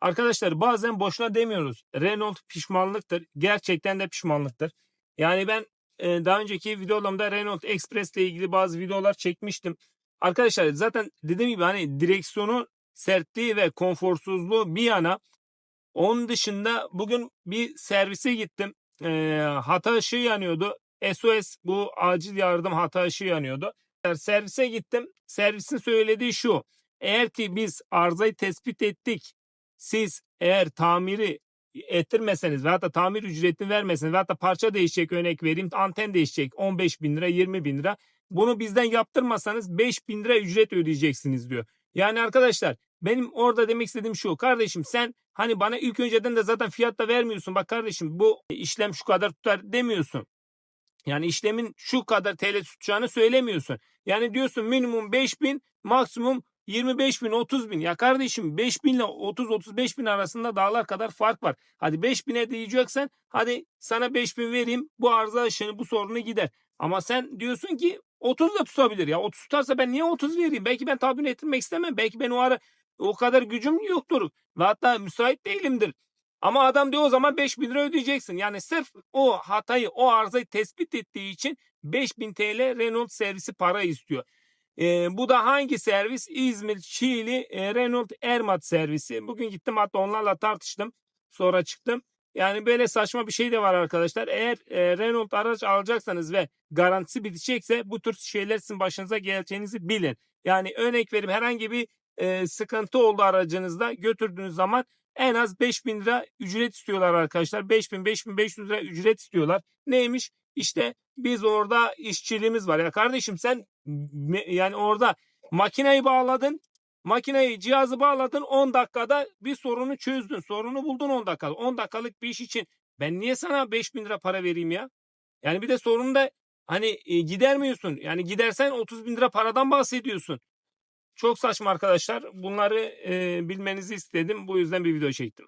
Arkadaşlar bazen boşuna demiyoruz. Renault pişmanlıktır. Gerçekten de pişmanlıktır. Yani ben e, daha önceki videolarımda Renault Express ile ilgili bazı videolar çekmiştim. Arkadaşlar zaten dediğim gibi hani direksiyonu sertliği ve konforsuzluğu bir yana onun dışında bugün bir servise gittim. E, hata ışığı yanıyordu. SOS bu acil yardım hata ışığı yanıyordu. Servise gittim. Servisin söylediği şu. Eğer ki biz arızayı tespit ettik. Siz eğer tamiri ettirmeseniz veya da tamir ücretini vermeseniz veya da parça değişecek örnek vereyim anten değişecek 15 bin lira 20 bin lira bunu bizden yaptırmasanız 5 bin lira ücret ödeyeceksiniz diyor. Yani arkadaşlar benim orada demek istediğim şu kardeşim sen hani bana ilk önceden de zaten fiyat da vermiyorsun bak kardeşim bu işlem şu kadar tutar demiyorsun. Yani işlemin şu kadar TL tutacağını söylemiyorsun. Yani diyorsun minimum 5 bin maksimum 25 bin 30 bin. Ya kardeşim 5 bin ile 30-35 bin arasında dağlar kadar fark var. Hadi 5 bine diyeceksen hadi sana 5 bin vereyim bu arıza ışığını bu sorunu gider. Ama sen diyorsun ki 30 da tutabilir ya. 30 tutarsa ben niye 30 vereyim? Belki ben tahmin ettirmek istemem. Belki ben o ara o kadar gücüm yoktur. Ve hatta müsait değilimdir. Ama adam diyor o zaman 5 bin lira ödeyeceksin. Yani sırf o hatayı, o arızayı tespit ettiği için 5000 TL Renault servisi para istiyor. Ee, bu da hangi servis? İzmir, Çiğli, e, Renault Ermat servisi. Bugün gittim hatta onlarla tartıştım. Sonra çıktım. Yani böyle saçma bir şey de var arkadaşlar. Eğer e, Renault araç alacaksanız ve garantisi bitecekse bu tür şeyler sizin başınıza geleceğinizi bilin. Yani örnek vereyim herhangi bir e, sıkıntı oldu aracınızda götürdüğünüz zaman en az 5000 lira ücret istiyorlar arkadaşlar. 5000 5500 lira ücret istiyorlar. Neymiş? İşte biz orada işçiliğimiz var. Ya kardeşim sen yani orada makineyi bağladın. Makineyi cihazı bağladın 10 dakikada bir sorunu çözdün. Sorunu buldun 10 dakikada. 10 dakikalık bir iş için ben niye sana 5000 lira para vereyim ya? Yani bir de sorunu da hani e, gidermiyorsun. Yani gidersen 30 bin lira paradan bahsediyorsun. Çok saçma arkadaşlar. Bunları e, bilmenizi istedim. Bu yüzden bir video çektim.